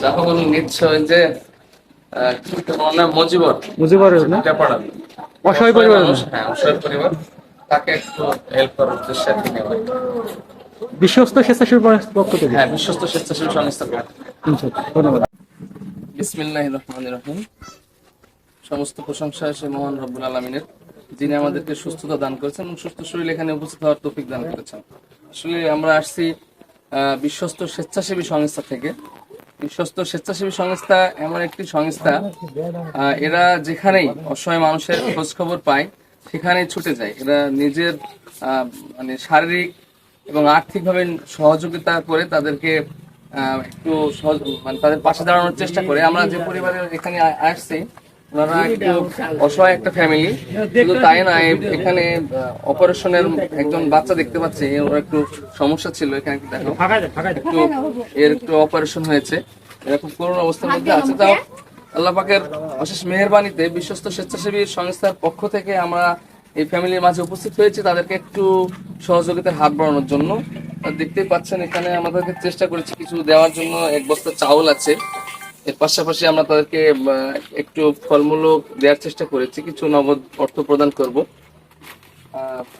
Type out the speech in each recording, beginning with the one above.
যা হোক নিশ্চয় যে মজিবর টেপাড়া অসহায় পরিবার হ্যাঁ অসহায় পরিবার তাকে একটু হেল্প করার উদ্দেশ্যে বিশ্বস্ত স্বেচ্ছাসেবী পক্ষ থেকে হ্যাঁ বিশ্বস্ত স্বেচ্ছাসেবী সংস্থা ধন্যবাদ বিসমিল্লাহ রহমান রহিম সমস্ত প্রশংসা সে মহান রব্বুল আলমিনের যিনি আমাদেরকে সুস্থতা দান করেছেন এবং সুস্থ শরীর এখানে উপস্থিত হওয়ার তৌফিক দান করেছেন। আসলে আমরা আসছি বিশ্বস্ত স্বেচ্ছাসেবী সংস্থা থেকে। বিশ্বস্ত স্বেচ্ছাসেবী সংস্থা এমন একটি সংস্থা এরা যেখানেই অসহায় মানুষের খোঁজ খবর পায়, সেখানেই ছুটে যায়। এরা নিজের মানে শারীরিক এবং আর্থিকভাবে সহযোগিতা করে তাদেরকে একটু সহজ- মানে তাদের পাশে দাঁড়ানোর চেষ্টা করে। আমরা যে পরিবারের এখানে আসছি ওনারা একটু অসহায় একটা ফ্যামিলি শুধু তাই না এখানে অপারেশনের একজন বাচ্চা দেখতে পাচ্ছি ওর একটু সমস্যা ছিল এখানে দেখো। একটু এর একটু অপারেশন হয়েছে। এরা খুব করুণ অবস্থার মধ্যে আছে। তাও আল্লাহ পাকের অশেষ মেহরবানিতে বিশ্বস্ত স্বেচ্ছাসেবী সংস্থার পক্ষ থেকে আমরা এই ফ্যামিলির মাঝে উপস্থিত হয়েছি। তাদেরকে একটু সহযোগিতার হাত বাড়ানোর জন্য। দেখতেই পাচ্ছেন এখানে আমাদেরকে চেষ্টা করেছি কিছু দেওয়ার জন্য। এক বস্তা চাউল আছে। এর পাশাপাশি আমরা তাদেরকে একটু ফলমূল দেওয়ার চেষ্টা করেছি, কিছু নগদ অর্থ প্রদান করব।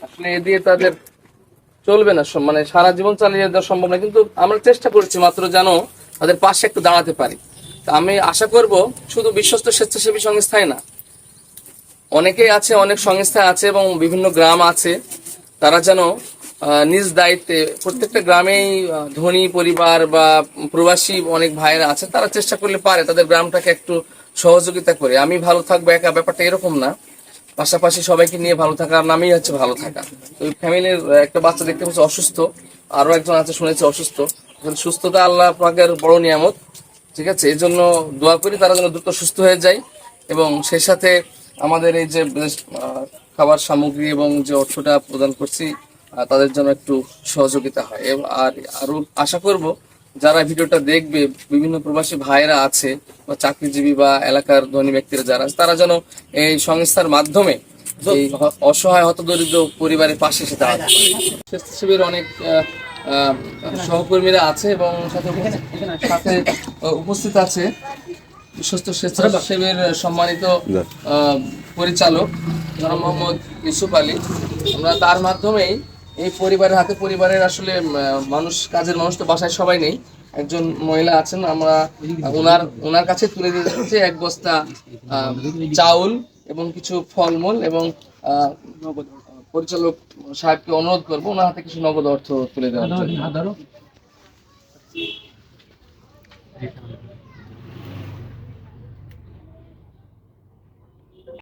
আসলে এ দিয়ে তাদের চলবে না মানে সারা জীবন চালিয়ে যাওয়া সম্ভব না, কিন্তু আমরা চেষ্টা করেছি মাত্র যেন তাদের পাশে একটু দাঁড়াতে পারি। তা আমি আশা করব শুধু বিশ্বস্ত স্বেচ্ছাসেবী সংস্থায় না, অনেকেই আছে, অনেক সংস্থা আছে এবং বিভিন্ন গ্রাম আছে, তারা যেন নিজ দায়িত্বে প্রত্যেকটা গ্রামেই ধনী পরিবার বা প্রবাসী অনেক ভাইয়েরা আছে, তারা চেষ্টা করলে পারে তাদের গ্রামটাকে একটু সহযোগিতা করে। আমি ভালো থাকব, একা, ব্যাপারটা এরকম না। পাশাপাশি সবাইকে নিয়ে ভালো থাকার নামই হচ্ছে ভালো থাকা। তো ফ্যামিলির একটা বাচ্চা দেখতে পাচ্ছি অসুস্থ আরও একজন আছে শুনেছি অসুস্থ। সুস্থতা আল্লাহ পাকের বড় নিয়ামত, ঠিক আছে? এই জন্য দোয়া করি তারা যেন দ্রুত সুস্থ হয়ে যায় এবং সেই সাথে আমাদের এই যে খাবার সামগ্রী এবং যে অর্থটা প্রদান করছি তাদের জন্য একটু সহযোগিতা হয়। এবং আর আরও আশা করব যারা ভিডিওটা দেখবে বিভিন্ন প্রবাসী ভাইরা আছে বা চাকরিজীবী বা এলাকার ধনী ব্যক্তিরা যারা আছে, তারা যেন এই সংস্থার মাধ্যমে এই অসহায় হতদরিদ্র পরিবারের পাশে এসে দাঁড়াতে স্বেচ্ছাসেবীর অনেক সহকর্মীরা আছে এবং সাথে উপস্থিত- সাথে উপস্থিত আছে সুস্থ স্বেচ্ছাসেবীর সম্মানিত আহ, পরিচালক মোহাম্মদ ইউসুফ আলী। আমরা তার মাধ্যমেই এই পরিবারের হাতে পরিবারের আসলে মানুষ, কাজের মানুষ তো বাসায় সবাই নেই। একজন মহিলা আছেন, আমরা ওনার ওনার কাছে তুলে দিয়ে যাচ্ছে এক বস্তা চাউল এবং কিছু ফলমূল এবং পরিচালক সাহেবকে অনুরোধ করব, ওনার হাতে কিছু নগদ অর্থ তুলে দেওয়া